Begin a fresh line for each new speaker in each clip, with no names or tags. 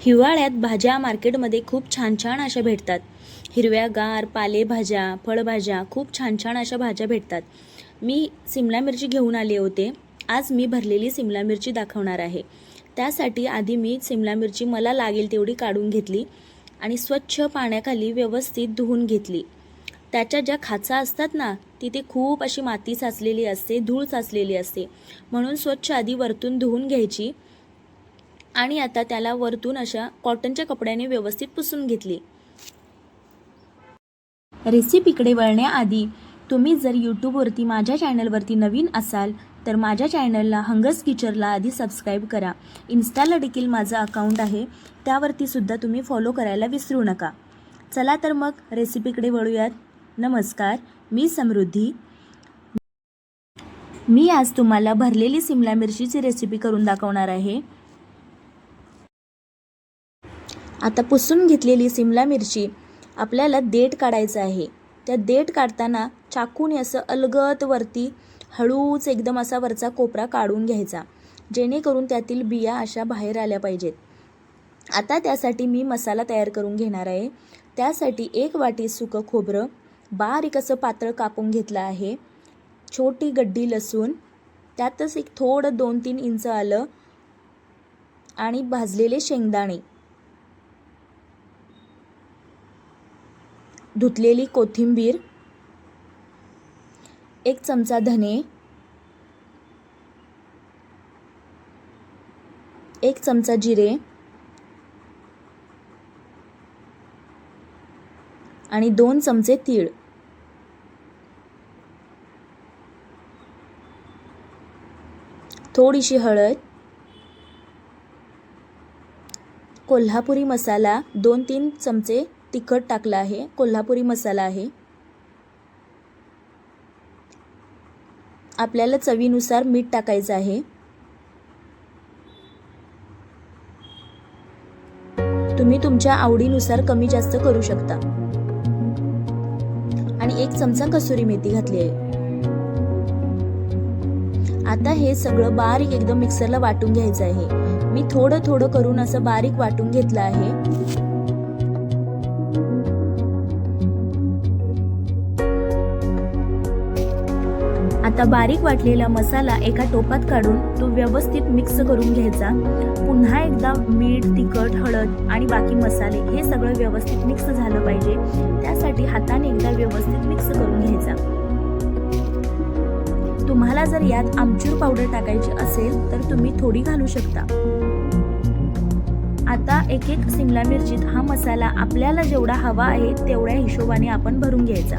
हिवाळ्यात भाज्या मार्केटमध्ये खूप छान छान अशा भेटतात. हिरव्यागार पालेभाज्या फळभाज्या खूप छान छान अशा भाज्या भेटतात. मी सिमला मिरची घेऊन आले होते. आज मी भरलेली सिमला मिरची दाखवणार आहे. त्यासाठी आधी मी सिमला मिरची मला लागेल तेवढी काढून घेतली आणि स्वच्छ पाण्याखाली व्यवस्थित धुवून घेतली. त्याच्या ज्या खाचा असतात ना तिथे खूप अशी माती साचलेली असते धूळ साचलेली असते. म्हणून स्वच्छ आधी वरतून धुवून घ्यायची. आणि आता त्याला वरतून अशा कॉटनच्या कपड्याने व्यवस्थित पुसून घेतली. रेसिपीकडे वळण्याआधी तुम्ही जर यूट्यूबवरती माझ्या चॅनलवरती नवीन असाल तर माझ्या चॅनलला हंगस किचरला आधी सबस्क्राईब करा. इन्स्टाला देखील माझं अकाउंट आहे त्यावरती सुद्धा तुम्ही फॉलो करायला विसरू नका. चला तर मग रेसिपीकडे वळूयात. नमस्कार मी समृद्धी. मी आज तुम्हाला भरलेली सिमला मिरचीची रेसिपी करून दाखवणार आहे. आता पुसून घेतलेली सिमला मिरची आपल्याला देठ काढायचं आहे. त्या देठ काढताना चाकूने असं अलगद वरती हळूच एकदम असा वरचा कोपरा काढून घ्यायचा. जेणेकरून त्यातील बिया अशा बाहेर आल्या पाहिजेत. आता त्यासाठी मी मसाला तयार करून घेणार आहे. त्यासाठी एक वाटी सुकं खोबरं बारीक असं पातळ कापून घेतलं आहे. छोटी गड्डी लसूण त्यातच एक थोडं दोन तीन इंच आलं आणि भाजलेले शेंगदाणे. धुतलेली कोथिंबीर एक चमचा धने एक चमचा जिरे आणि दोन चमचे तीळ. थोडीशी हळद कोल्हापुरी मसाला दोन तीन चमचे तिखट टाकलं आहे कोल्हापुरी मसाला आहे. आपल्याला चवीनुसार मीठ टाकायचं आहे. तुम्ही तुमच्या आवडीनुसार कमी जास्त करू शकता. आणि एक चमचा कसुरी मेथी घातली आहे. आता हे सगळं बारीक एकदम मिक्सरला वाटून घ्यायचं आहे. मी थोडं थोडं करून असं बारीक वाटून घेतलं आहे. आता बारीक वाटलेला मसाला एका टोपात काढून तो व्यवस्थित मिक्स करून घ्यायचा. पुन्हा एकदा मीठ तिखट हळद आणि बाकी मसाले हे सगळं व्यवस्थित मिक्स झालं पाहिजे. त्यासाठी हाताने एकदा व्यवस्थित मिक्स करून घ्यायचा. तुम्हाला जर यात आमचूर पावडर टाकायची असेल तर तुम्ही थोडी घालू शकता. आता एक एक सिमला मिरचीत हा मसाला आपल्याला जेवढा हवा आहे तेवढ्या हिशोबाने आपण भरून घ्यायचा.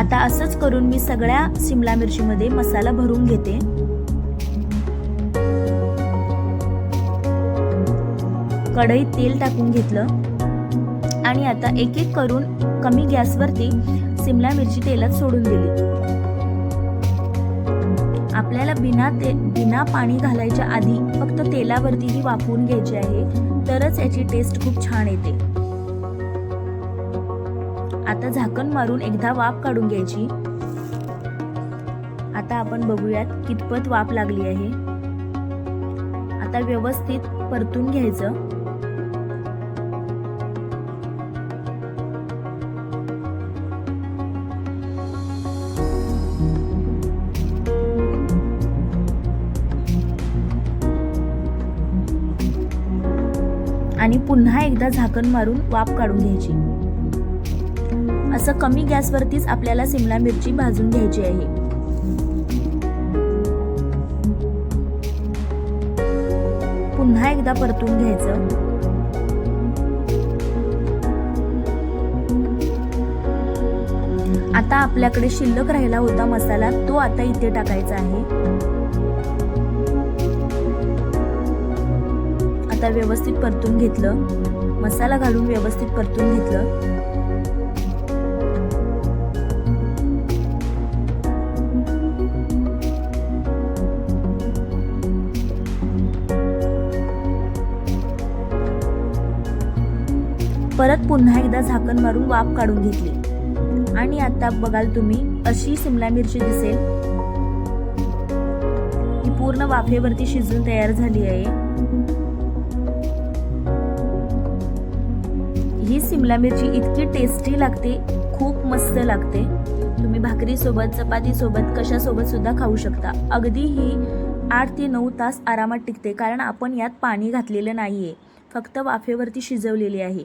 आता असंच करून मी सगळ्या सिमला मिरचीमध्ये मसाला भरून घेते. कढईत तेल टाकून घेतलं. आणि आता एक एक करून कमी गॅसवरती सिमला मिरची तेलात सोडून दिली. आपल्याला बिना ते बिना पाणी घालायच्या आधी फक्त तेलावरती ही वाफवून घ्यायची आहे तरच याची टेस्ट खूप छान येते. आता झाकण मारून एकदा वाफ काढून घ्यायची. आता आपण बघूयात कितपत वाफ लागली आहे. आता व्यवस्थित परतून घ्यायचं. आणि पुन्हा एकदा झाकण मारून वाफ काढून घ्यायची. असं कमी गॅसवरतीच आपल्याला सिमला मिरची भाजून घ्यायची आहे. पुन्हा एकदा परतून घ्यायचं. आता आपल्याकडे शिल्लक राहिला होता मसाला तो आता इथे टाकायचा आहे. आता व्यवस्थित परतून घेतलं. मसाला घालून व्यवस्थित परतून घेतलं. परत पुन्हा एकदा झाकण मारून वाफ काढून घेतली. आणि आता बघाल तुम्ही अशी सिमला मिरची दिसेल. ही पूर्ण वाफेवरती शिजून तयार झाली आहे. ही सिमला मिरची इतकी टेस्टी लागते खूप मस्त लागते. तुम्ही भाकरीसोबत चपातीसोबत कशासोबत सुद्धा खाऊ शकता. अगदी ही आठ ते नऊ तास आरामात टिकते कारण आपण यात पाणी घातलेलं नाही आहे फक्त वाफेवरती शिजवलेली आहे.